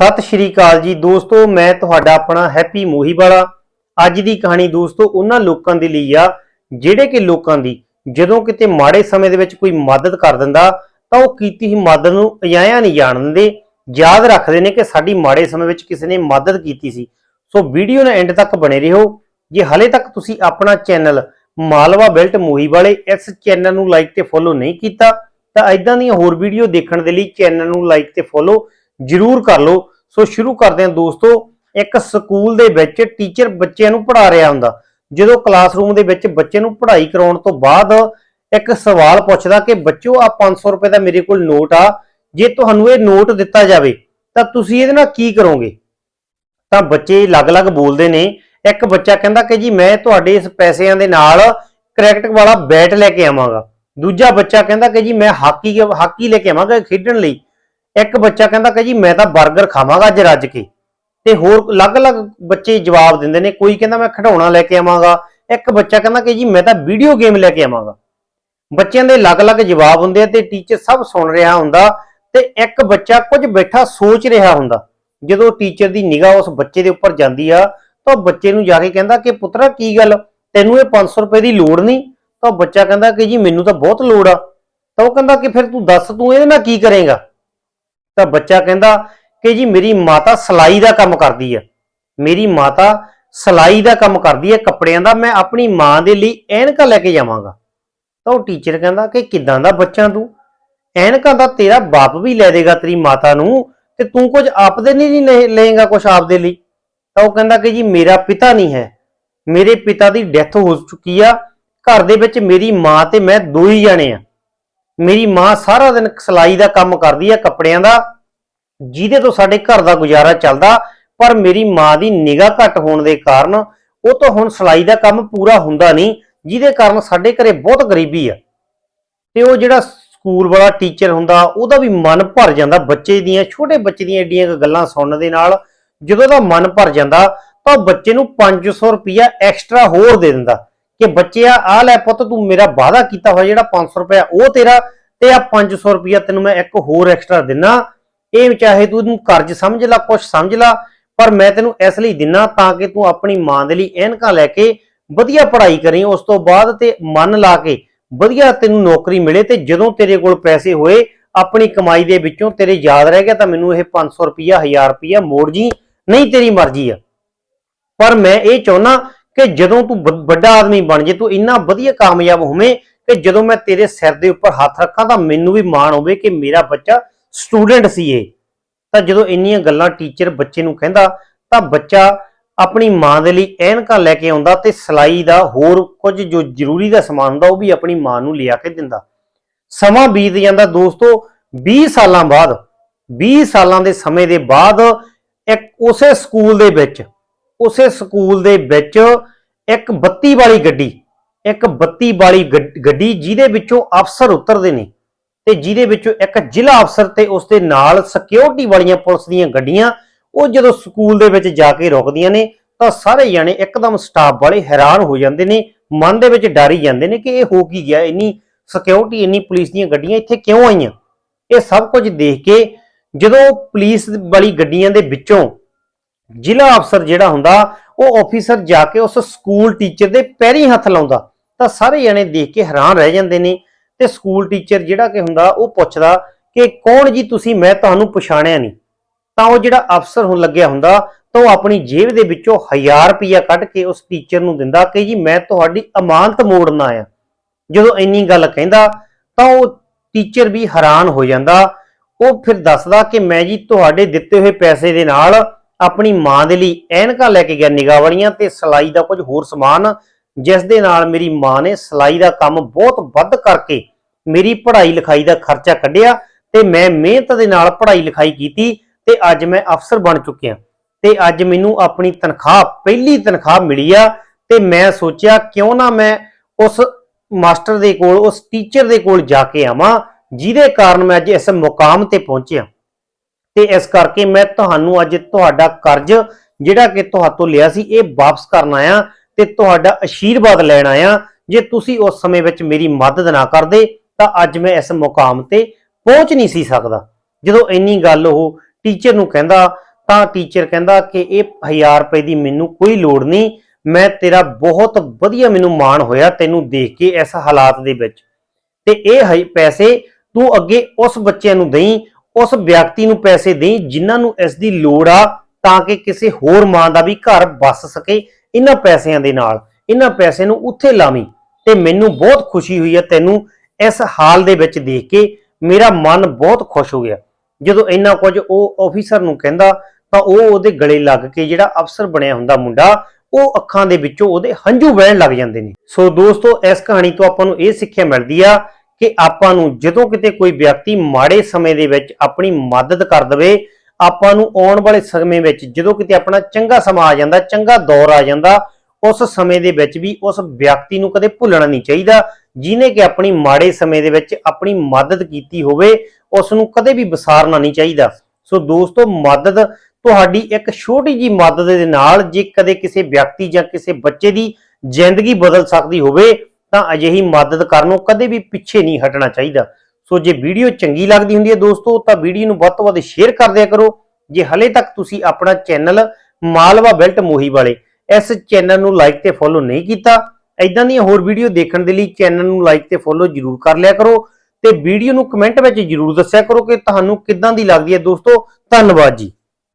ਸਤਿ ਸ਼੍ਰੀ ਅਕਾਲ ਜੀ ਦੋਸਤੋ, ਮੈਂ ਤੁਹਾਡਾ ਆਪਣਾ ਹੈਪੀ ਮੋਹੀ ਵਾਲਾ ਅੱਜ ਦੀ ਕਹਾਣੀ ਦੋਸਤੋ ਉਹਨਾਂ ਲੋਕਾਂ ਦੇ ਲਈ ਆ, ਜਿਹੜੇ ਕਿ ਲੋਕਾਂ ਦੀ ਜਦੋਂ ਕਿਤੇ ਮਾੜੇ ਸਮੇਂ ਦੇ ਵਿੱਚ ਕੋਈ ਮਦਦ ਕਰ ਦਿੰਦਾ, ਤਾਂ ਉਹ ਕੀਤੀ ਹੀ ਮਦਦ ਨੂੰ ਅਜਾਇਆ ਨਹੀਂ ਜਾਣ ਦਿੰਦੇ। ਯਾਦ ਰੱਖਦੇ ਨੇ ਕਿ ਸਾਡੀ ਮਾੜੇ ਸਮੇਂ ਵਿੱਚ ਕਿਸੇ ਨੇ ਮਦਦ ਕੀਤੀ ਸੀ। ਸੋ ਵੀਡੀਓ ਨੂੰ ਐਂਡ ਤੱਕ ਬਣੇ ਰਹੋ। ਜੇ ਹਲੇ ਤੱਕ ਤੁਸੀਂ ਆਪਣਾ ਚੈਨਲ ਮਾਲਵਾ ਬੈਲਟ ਮੋਹੀ ਵਾਲੇ ਇਸ ਚੈਨਲ ਨੂੰ ਲਾਈਕ ਤੇ ਫੋਲੋ ਨਹੀਂ ਕੀਤਾ, ਤਾਂ ਐਦਾਂ ਦੀਆਂ ਹੋਰ ਵੀਡੀਓ ਦੇਖਣ ਦੇ ਲਈ ਚੈਨਲ ਨੂੰ ਲਾਈਕ ਤੇ ਫੋਲੋ ਜਰੂਰ ਕਰ ਲਓ। ਸੋ ਸ਼ੁਰੂ ਕਰਦੇ ਹਾਂ ਦੋਸਤੋ, ਇੱਕ ਸਕੂਲ ਦੇ ਵਿੱਚ ਟੀਚਰ ਬੱਚਿਆਂ ਨੂੰ ਪੜ੍ਹਾ ਰਿਹਾ ਹੁੰਦਾ। ਜਦੋਂ ਕਲਾਸਰੂਮ ਦੇ ਵਿੱਚ ਬੱਚੇ ਨੂੰ ਪੜ੍ਹਾਈ ਕਰਾਉਣ ਤੋਂ ਬਾਅਦ ਇੱਕ ਸਵਾਲ ਪੁੱਛਦਾ ਕਿ, ਬੱਚਿਓ ਆ 500 ਰੁਪਏ ਦਾ ਮੇਰੇ ਕੋਲ ਨੋਟ ਆ। ਜੇ ਤੁਹਾਨੂੰ ਇਹ ਨੋਟ ਦਿੱਤਾ ਜਾਵੇ, ਤਾਂ ਤੁਸੀਂ ਇਹਦੇ ਨਾਲ ਕੀ ਕਰੋਗੇ? ਤਾਂ ਬੱਚੇ ਅਲੱਗ-ਅਲੱਗ ਬੋਲਦੇ ਨੇ। ਇੱਕ ਬੱਚਾ ਕਹਿੰਦਾ ਕਿ, ਜੀ, ਮੈਂ ਤੁਹਾਡੇ ਇਸ ਪੈਸਿਆਂ ਦੇ ਨਾਲ ਕ੍ਰਿਕਟ ਵਾਲਾ ਬੈਟ ਲੈ ਕੇ ਆਵਾਂਗਾ। ਦੂਜਾ ਬੱਚਾ ਕਹਿੰਦਾ ਕਿ, ਜੀ, ਮੈਂ ਹਾਕੀ ਹਾਕੀ ਲੈ ਕੇ ਆਵਾਂਗਾ ਖੇਡਣ ਲਈ। ਇੱਕ ਬੱਚਾ ਕਹਿੰਦਾ ਕਿ ਜੀ ਮੈਂ ਤਾਂ 버ਗਰ ਖਾਵਾਂਗਾ ਅੱਜ ਰੱਜ ਕੇ। ਤੇ ਹੋਰ ਅਲੱਗ-ਅਲੱਗ ਬੱਚੇ ਜਵਾਬ ਦਿੰਦੇ ਨੇ, ਕੋਈ ਕਹਿੰਦਾ ਮੈਂ ਖਿਡੌਣਾ ਲੈ ਕੇ ਆਵਾਂਗਾ। ਇੱਕ ਬੱਚਾ ਕਹਿੰਦਾ ਕਿ ਜੀ ਮੈਂ ਤਾਂ ਵੀਡੀਓ ਗੇਮ ਲੈ ਕੇ ਆਵਾਂਗਾ। ਬੱਚਿਆਂ ਦੇ ਅਲੱਗ-ਅਲੱਗ ਜਵਾਬ ਹੁੰਦੇ ਆ ਤੇ ਟੀਚਰ ਸਭ ਸੁਣ ਰਿਹਾ ਹੁੰਦਾ ਤੇ ਇੱਕ ਬੱਚਾ ਕੁਝ ਬੈਠਾ ਸੋਚ ਰਿਹਾ ਹੁੰਦਾ। ਜਦੋਂ ਟੀਚਰ ਦੀ ਨਿਗਾਹ ਉਸ ਬੱਚੇ ਦੇ ਉੱਪਰ ਜਾਂਦੀ ਆ, ਤਾਂ ਉਹ ਬੱਚੇ ਨੂੰ ਜਾ ਕੇ ਕਹਿੰਦਾ ਕਿ ਪੁੱਤਰਾ ਕੀ ਗੱਲ, ਤੈਨੂੰ ਇਹ 500 ਰੁਪਏ ਦੀ ਲੋੜ ਨਹੀਂ? ਤਾਂ ਉਹ ਬੱਚਾ ਕਹਿੰਦਾ ਕਿ ਜੀ ਮੈਨੂੰ ਤਾਂ ਬਹੁਤ ਲੋੜ ਆ। ਤਾਂ ਉਹ ਕਹਿੰਦਾ ਕਿ ਫਿਰ ਤੂੰ ਦੱਸ, ਤੂੰ ਇਹਦੇ ਨਾਲ ਕੀ ਕਰੇਗਾ? ਤਾਂ ਬੱਚਾ ਕਹਿੰਦਾ ਕਿ ਜੀ ਮੇਰੀ ਮਾਤਾ ਸਲਾਈ ਦਾ ਕੰਮ ਕਰਦੀ ਆ। ਮੇਰੀ ਮਾਤਾ ਸਲਾਈ ਦਾ ਕੰਮ ਕਰਦੀ ਹੈ ਕੱਪੜਿਆਂ ਦਾ, ਮੈਂ ਆਪਣੀ ਮਾਂ ਦੇ ਲਈ ਐਨਕਾਂ ਲੈ ਕੇ ਜਾਵਾਂਗਾ। ਤਾਂ ਉਹ ਟੀਚਰ ਕਹਿੰਦਾ ਕਿ ਕਿਦਾਂ ਦਾ ਬੱਚਾ ਤੂੰ? ਐਨਕਾਂ ਦਾ ਤੇਰਾ ਬਾਪ ਵੀ ਲੈ ਦੇਗਾ ਤੇਰੀ ਮਾਤਾ ਨੂੰ ਤੇ ਤੂੰ ਕੁਝ ਆਪਦੇ ਨਹੀਂ ਲੈ- ਲਏਗਾ ਕੁਝ ਆਪਦੇ ਲਈ। ਤਾਂ ਉਹ ਕਹਿੰਦਾ ਕਿ ਜੀ ਮੇਰਾ ਪਿਤਾ ਨਹੀਂ ਹੈ। ਮੇਰੇ ਪਿਤਾ ਦੀ ਡੈਥ ਹੋ ਚੁੱਕੀ ਆ। ਘਰ ਦੇ ਵਿੱਚ ਮੇਰੀ ਮਾਂ ਤੇ ਮੈਂ ਦੋ ਹੀ ਜਾਣੇ ਆ। ਮੇਰੀ ਮਾਂ ਸਾਰਾ ਦਿਨ ਸਿਲਾਈ ਦਾ ਕੰਮ ਕਰਦੀ ਆ ਕੱਪੜਿਆਂ ਦਾ, ਜਿਹਦੇ ਤੋਂ ਸਾਡੇ ਘਰ ਦਾ ਗੁਜ਼ਾਰਾ ਚੱਲਦਾ, ਪਰ ਮੇਰੀ ਮਾਂ ਦੀ ਨਿਗਾਹ ਘੱਟ ਹੋਣ ਦੇ ਕਾਰਨ ਉਹ ਤੋਂ ਹੁਣ ਸਿਲਾਈ ਦਾ ਕੰਮ ਪੂਰਾ ਹੁੰਦਾ ਨਹੀਂ, ਜਿਹਦੇ ਕਾਰਨ ਸਾਡੇ ਘਰੇ ਬਹੁਤ ਗਰੀਬੀ ਆ। ਤੇ ਉਹ ਜਿਹੜਾ ਸਕੂਲ ਵਾਲਾ ਟੀਚਰ ਹੁੰਦਾ, ਉਹਦਾ ਵੀ ਮਨ ਭਰ ਜਾਂਦਾ ਬੱਚੇ ਦੀਆਂ, ਛੋਟੇ ਬੱਚੇ ਦੀਆਂ ਏਡੀਆਂ ਗੱਲਾਂ ਸੁਣਨ ਦੇ ਨਾਲ। ਜਦੋਂ ਉਹਦਾ ਮਨ ਭਰ ਜਾਂਦਾ, ਤਾਂ ਉਹ ਬੱਚੇ ਨੂੰ 500 ਰੁਪਿਆ ਐਕਸਟਰਾ ਹੋਰ ਦੇ ਦਿੰਦਾ। ਕਿ ਬੱਚਿਆ ਆ ਲੈ ਪੁੱਤ, ਤੂੰ ਮੇਰਾ ਵਾਅਦਾ ਕੀਤਾ ਹੋਇਆ ਜਿਹੜਾ 500 ਰੁਪਇਆ, ਉਹ ਤੇਰਾ ਤੇ ਆ 500 ਰੁਪਇਆ ਤੈਨੂੰ ਮੈਂ ਇੱਕ ਹੋਰ ਐਕਸਟਰਾ ਦਿਨਾ। ਇਹ ਚਾਹੇ ਤੂੰ ਇਹਨੂੰ ਕਰਜ਼ ਸਮਝ ਲੈ, ਕੁਛ ਸਮਝ ਲੈ, ਪਰ ਮੈਂ ਤੈਨੂੰ ਇਸ ਲਈ ਦਿਨਾ ਤਾਂ ਕਿ ਤੂੰ ਆਪਣੀ ਮਾਂ ਦੇ ਲਈ ਐਨਕਾਂ ਲੈ ਕੇ ਵਧੀਆ ਪੜ੍ਹਾਈ ਕਰੀ, ਉਸ ਤੋਂ ਬਾਅਦ ਤੇ ਮਨ ਲਾ ਕੇ ਵਧੀਆ ਤੈਨੂੰ ਨੌਕਰੀ ਮਿਲੇ ਤੇ ਜਦੋਂ ਤੇਰੇ ਕੋਲ ਪੈਸੇ ਹੋਏ, ਆਪਣੀ ਕਮਾਈ ਦੇ ਵਿੱਚੋਂ ਤੇਰੇ ਯਾਦ ਰਹਿ ਗਿਆ ਤਾਂ ਮੈਨੂੰ ਇਹ 500 ਰੁਪਿਆ 1000 ਰੁਪਿਆ ਮੋੜ ਜੀ, ਨਹੀਂ ਤੇਰੀ ਮਰਜ਼ੀ ਆ। ਪਰ ਮੈਂ ਇਹ ਚਾਹੁੰਨਾ ਕਿ ਜਦੋਂ ਤੂੰ ਵੱਡਾ ਆਦਮੀ ਬਣ ਜੇ, ਤੂੰ ਇੰਨਾ ਵਧੀਆ ਕਾਮਯਾਬ ਹੋਵੇਂ ਕਿ ਜਦੋਂ ਮੈਂ ਤੇਰੇ ਸਿਰ ਦੇ ਉੱਪਰ ਹੱਥ ਰੱਖਾਂ ਤਾਂ ਮੈਨੂੰ ਵੀ ਮਾਣ ਹੋਵੇ ਕਿ ਮੇਰਾ ਬੱਚਾ ਸਟੂਡੈਂਟ ਸੀ ਇਹ। ਤਾਂ ਜਦੋਂ ਇੰਨੀਆਂ ਗੱਲਾਂ ਟੀਚਰ ਬੱਚੇ ਨੂੰ ਕਹਿੰਦਾ, ਤਾਂ ਬੱਚਾ ਆਪਣੀ ਮਾਂ ਦੇ ਲਈ ਐਨਕਾਂ ਲੈ ਕੇ ਆਉਂਦਾ ਤੇ ਸਲਾਈ ਦਾ ਹੋਰ ਕੁਝ ਜੋ ਜ਼ਰੂਰੀ ਦਾ ਸਮਾਨ ਹੁੰਦਾ, ਉਹ ਵੀ ਆਪਣੀ ਮਾਂ ਨੂੰ ਲਿਆ ਕੇ ਦਿੰਦਾ। ਸਮਾਂ ਬੀਤ ਜਾਂਦਾ ਦੋਸਤੋ 20 ਸਾਲਾਂ ਬਾਅਦ 20 ਸਾਲਾਂ ਦੇ ਸਮੇਂ ਦੇ ਬਾਅਦ ਇੱਕ ਉਸੇ ਸਕੂਲ ਦੇ ਵਿੱਚ ਉਸੇ ਸਕੂਲ ਦੇ ਵਿੱਚ ਇੱਕ ਬੱਤੀ ਵਾਲੀ ਗੱਡੀ, ਇੱਕ ਬੱਤੀ ਵਾਲੀ ਗੱਡ- ਗੱਡੀ ਜਿਹਦੇ ਵਿੱਚੋਂ ਅਫਸਰ ਉਤਰਦੇ ਨੇ ਤੇ ਜਿਹਦੇ ਵਿੱਚੋਂ ਇੱਕ ਜ਼ਿਲ੍ਹਾ ਅਫਸਰ ਤੇ ਉਸ ਦੇ ਨਾਲ ਸਿਕਿਉਰਿਟੀ ਵਾਲੀਆਂ ਪੁਲਿਸ ਦੀਆਂ ਗੱਡੀਆਂ, ਉਹ ਜਦੋਂ ਸਕੂਲ ਦੇ ਵਿੱਚ ਜਾ ਕੇ ਰੁਕਦੀਆਂ ਨੇ, ਤਾਂ ਸਾਰੇ ਜਾਣੇ ਇੱਕਦਮ ਸਟਾਫ ਵਾਲੇ ਹੈਰਾਨ ਹੋ ਜਾਂਦੇ ਨੇ, ਮਨ ਦੇ ਵਿੱਚ ਡਰ ਹੀ ਜਾਂਦੇ ਨੇ ਕਿ ਇਹ ਹੋ ਕੀ ਗਿਆ, ਇੰਨੀ ਸਿਕਿਉਰਿਟੀ ਇੰਨੀ ਪੁਲਿਸ ਦੀਆਂ ਗੱਡੀਆਂ ਇੱਥੇ ਕਿਉਂ ਆਈਆਂ? ਇਹ ਸਭ ਕੁਝ ਦੇਖ ਕੇ ਜਦੋਂ ਪੁਲਿਸ ਵਾਲੀ ਗੱਡੀਆਂ ਦੇ ਵਿੱਚੋਂ ਜ਼ਿਲ੍ਹਾ ਅਫਸਰ ਜਿਹੜਾ ਹੁੰਦਾ, ਉਹ ਆਫੀਸਰ ਜਾ ਕੇ ਉਸ ਸਕੂਲ ਟੀਚਰ ਦੇ ਪੈਰੀ ਹੱਥ ਲਾਉਂਦਾ। ਤਾਂ ਸਾਰੇ ਜਣੇ ਦੇਖ ਕੇ ਹੈਰਾਨ ਰਹਿ ਜਾਂਦੇ ਨੇ ਤੇ ਸਕੂਲ ਟੀਚਰ ਜਿਹੜਾ ਕਿ ਹੁੰਦਾ, ਉਹ ਪੁੱਛਦਾ ਕਿ ਕੌਣ ਜੀ ਤੁਸੀਂ, ਮੈਂ ਤੁਹਾਨੂੰ ਪਛਾਣਿਆ ਨਹੀਂ। ਤਾਂ ਉਹ ਜਿਹੜਾ ਅਫਸਰ ਹੁਣ ਲੱਗਿਆ ਹੁੰਦਾ, ਤਾਂ ਉਹ ਆਪਣੀ ਜੇਬ ਦੇ ਵਿੱਚੋਂ 1000 ਰੁਪਇਆ ਕੱਢ ਕੇ ਉਸ ਟੀਚਰ ਨੂੰ ਦਿੰਦਾ ਕਿ ਜੀ, ਮੈਂ ਤੁਹਾਡੀ ਅਮਾਨਤ ਮੋੜਨਾ ਆਇਆ। ਜਦੋਂ ਇੰਨੀ ਗੱਲ ਕਹਿੰਦਾ, ਤਾਂ ਉਹ ਟੀਚਰ ਵੀ ਹੈਰਾਨ ਹੋ ਜਾਂਦਾ। ਉਹ ਫਿਰ ਦੱਸਦਾ ਕਿ ਮੈਂ ਜੀ, ਤੁਹਾਡੇ ਦਿੱਤੇ ਹੋਏ ਪੈਸੇ ਦੇ ਨਾਲ ਆਪਣੀ ਮਾਂ ਦੇ ਲਈ ਐਨਕਾਂ ਲੈ ਕੇ ਗਿਆ ਨਿਗਾਹ ਵਾਲੀਆਂ ਤੇ ਸਲਾਈ ਦਾ ਕੁਝ ਹੋਰ ਸਮਾਨ, ਜਿਸ ਦੇ ਨਾਲ ਮੇਰੀ ਮਾਂ ਨੇ ਸਲਾਈ ਦਾ ਕੰਮ ਬਹੁਤ ਵੱਧ ਕਰਕੇ ਮੇਰੀ ਪੜ੍ਹਾਈ ਲਿਖਾਈ ਦਾ ਖਰਚਾ ਕੱਢਿਆ ਤੇ ਮੈਂ ਮਿਹਨਤ ਦੇ ਨਾਲ ਪੜ੍ਹਾਈ ਲਿਖਾਈ ਕੀਤੀ ਤੇ ਅੱਜ ਮੈਂ ਅਫਸਰ ਬਣ ਚੁੱਕਿਆ। ਤੇ ਅੱਜ ਮੈਨੂੰ ਆਪਣੀ ਤਨਖਾਹ, ਪਹਿਲੀ ਤਨਖਾਹ ਮਿਲੀ ਆ ਤੇ ਮੈਂ ਸੋਚਿਆ ਕਿਉਂ ਨਾ ਮੈਂ ਉਸ ਮਾਸਟਰ ਦੇ ਕੋਲ, ਉਸ ਟੀਚਰ ਦੇ ਕੋਲ ਜਾ ਕੇ ਆਵਾਂ, ਜਿਹਦੇ ਕਾਰਨ ਮੈਂ ਅੱਜ ਇਸ ਮੁਕਾਮ ਤੇ ਪਹੁੰਚਿਆ। ਤੇ ਇਸ ਕਰਕੇ ਮੈਂ ਤੁਹਾਨੂੰ ਅੱਜ ਤੁਹਾਡਾ ਕਰਜ਼ ਜਿਹੜਾ ਕਿ ਤੁਹਾਤੋਂ ਲਿਆ ਸੀ, ਇਹ ਵਾਪਸ ਕਰਨ ਆਇਆ ਤੇ ਤੁਹਾਡਾ ਅਸ਼ੀਰਵਾਦ ਲੈਣ ਆਇਆ। ਜੇ ਤੁਸੀਂ ਉਸ ਸਮੇਂ ਵਿੱਚ ਮੇਰੀ ਮਦਦ ਨਾ ਕਰਦੇ, ਤਾਂ ਅੱਜ ਮੈਂ ਇਸ ਮੁਕਾਮ ਤੇ ਪਹੁੰਚ ਨਹੀਂ ਸੀ ਸਕਦਾ। ਜਦੋਂ ਇੰਨੀ ਗੱਲ ਉਹ ਟੀਚਰ ਨੂੰ ਕਹਿੰਦਾ, ਤਾਂ ਟੀਚਰ ਕਹਿੰਦਾ ਕਿ ਇਹ 1000 ਰੁਪਏ ਦੀ ਮੈਨੂੰ ਕੋਈ ਲੋੜ ਨਹੀਂ, ਮੈਂ ਤੇਰਾ ਬਹੁਤ ਵਧੀਆ ਮੈਨੂੰ ਮਾਣ ਹੋਇਆ ਤੈਨੂੰ ਦੇਖ ਕੇ ਇਸ ਹਾਲਾਤ ਦੇ ਵਿੱਚ। ਤੇ ਇਹ ਪੈਸੇ ਤੂੰ ਅੱਗੇ ਉਸ ਬੱਚਿਆਂ ਨੂੰ ਦੇਈਂ ਉਸ ਵਿਅਕਤੀ ਨੂੰ ਪੈਸੇ ਦੇਈ ਜਿਨ੍ਹਾਂ ਨੂੰ ਇਸ ਦੀ ਲੋੜ ਆ ਤਾਂ ਕਿ ਕਿਸੇ ਹੋਰ ਮਾਂ ਦਾ ਵੀ ਘਰ ਬਸ ਸਕੇ ਇਹਨਾਂ ਪੈਸਿਆਂ ਦੇ ਨਾਲ। ਇਹਨਾਂ ਪੈਸੇ ਨੂੰ ਉੱਥੇ ਲਾਵੀਂ ਤੇ ਮੈਨੂੰ ਬਹੁਤ ਖੁਸ਼ੀ ਹੋਈ ਹੈ ਤੈਨੂੰ ਇਸ ਹਾਲ ਦੇ ਵਿੱਚ ਦੇਖ ਕੇ। ਮੇਰਾ ਮਨ ਬਹੁਤ ਖੁਸ਼ ਹੋ ਗਿਆ। ਜਦੋਂ ਇੰਨਾ ਕੁਝ ਉਹ ਆਫੀਸਰ ਨੂੰ ਕਹਿੰਦਾ ਤਾਂ ਉਹ ਉਹਦੇ ਗਲੇ ਲੱਗ ਕੇ ਜਿਹੜਾ ਅਫਸਰ ਬਣਿਆ ਹੁੰਦਾ ਮੁੰਡਾ, ਉਹ ਅੱਖਾਂ ਦੇ ਵਿੱਚੋਂ ਉਹਦੇ ਹੰਝੂ ਵਹਿਣ ਲੱਗ ਜਾਂਦੇ ਨੇ। ਸੋ ਦੋਸਤੋ, ਇਸ ਕਹਾਣੀ ਤੋਂ ਆਪਾਂ ਨੂੰ ਇਹ ਸਿੱਖਿਆ ਮਿਲਦੀ ਆ ਕਿ ਆਪਾਂ ਨੂੰ ਜਦੋਂ ਕਿਤੇ ਕੋਈ ਵਿਅਕਤੀ ਮਾੜੇ ਸਮੇਂ ਦੇ ਵਿੱਚ ਆਪਣੀ ਮਦਦ ਕਰ ਦਵੇ, ਆਪਾਂ ਨੂੰ ਆਉਣ ਵਾਲੇ ਸਮੇਂ ਵਿੱਚ ਜਦੋਂ ਕਿਤੇ ਆਪਣਾ ਚੰਗਾ ਸਮਾਂ ਆ ਜਾਂਦਾ, ਚੰਗਾ ਦੌਰ ਆ ਜਾਂਦਾ, ਉਸ ਸਮੇਂ ਦੇ ਵਿੱਚ ਵੀ ਉਸ ਵਿਅਕਤੀ ਨੂੰ ਕਦੇ ਭੁੱਲਣਾ ਨਹੀਂ ਚਾਹੀਦਾ। ਜਿਨੇ ਕਿ ਆਪਣੀ ਮਾੜੇ ਸਮੇਂ ਦੇ ਵਿੱਚ ਆਪਣੀ ਮਦਦ ਕੀਤੀ ਹੋਵੇ, ਉਸ ਨੂੰ ਕਦੇ ਵੀ ਵਿਸਾਰਨਾ ਨਹੀਂ ਚਾਹੀਦਾ। ਸੋ ਦੋਸਤੋ, ਮਦਦ ਤੁਹਾਡੀ ਇੱਕ ਛੋਟੀ ਜੀ ਮਦਦ ਦੇ ਨਾਲ ਜੇ ਕਦੇ ਕਿਸੇ ਵਿਅਕਤੀ ਜਾਂ ਕਿਸੇ ਬੱਚੇ ਦੀ ਜ਼ਿੰਦਗੀ ਬਦਲ ਸਕਦੀ ਹੋਵੇ ਤਾਂ ਅਜਿਹੀ ਮਦਦ ਕਰਨੋਂ ਕਦੇ ਵੀ ਪਿੱਛੇ ਨਹੀਂ ਹਟਣਾ ਚਾਹੀਦਾ। ਸੋ ਜੇ ਵੀਡੀਓ ਚੰਗੀ ਲੱਗਦੀ ਹੁੰਦੀ ਹੈ ਦੋਸਤੋ, ਤਾਂ ਵੀਡੀਓ ਨੂੰ ਵੱਧ ਤੋਂ ਵੱਧ ਸ਼ੇਅਰ ਕਰ ਦਿਆ ਕਰੋ। ਜੇ ਹਲੇ ਤੱਕ ਤੁਸੀਂ ਆਪਣਾ ਚੈਨਲ ਮਾਲਵਾ ਬੈਲਟ ਮੋਹੀ ਵਾਲੇ ਇਸ ਚੈਨਲ ਨੂੰ ਲਾਈਕ ਤੇ ਫੋਲੋ ਨਹੀਂ ਕੀਤਾ ਐਦਾਂ ਦੀਆਂ ਹੋਰ ਵੀਡੀਓ ਦੇਖਣ ਦੇ ਲਈ ਚੈਨਲ ਨੂੰ ਲਾਈਕ ਤੇ ਫੋਲੋ ਜਰੂਰ ਕਰ ਲਿਆ ਕਰੋ ਤੇ ਵੀਡੀਓ ਨੂੰ ਕਮੈਂਟ ਵਿੱਚ ਜਰੂਰ ਦੱਸਿਆ ਕਰੋ ਕਿ ਤੁਹਾਨੂੰ ਕਿੱਦਾਂ ਦੀ ਲੱਗਦੀ ਹੈ ਦੋਸਤੋ। ਧੰਨਵਾਦ ਜੀ।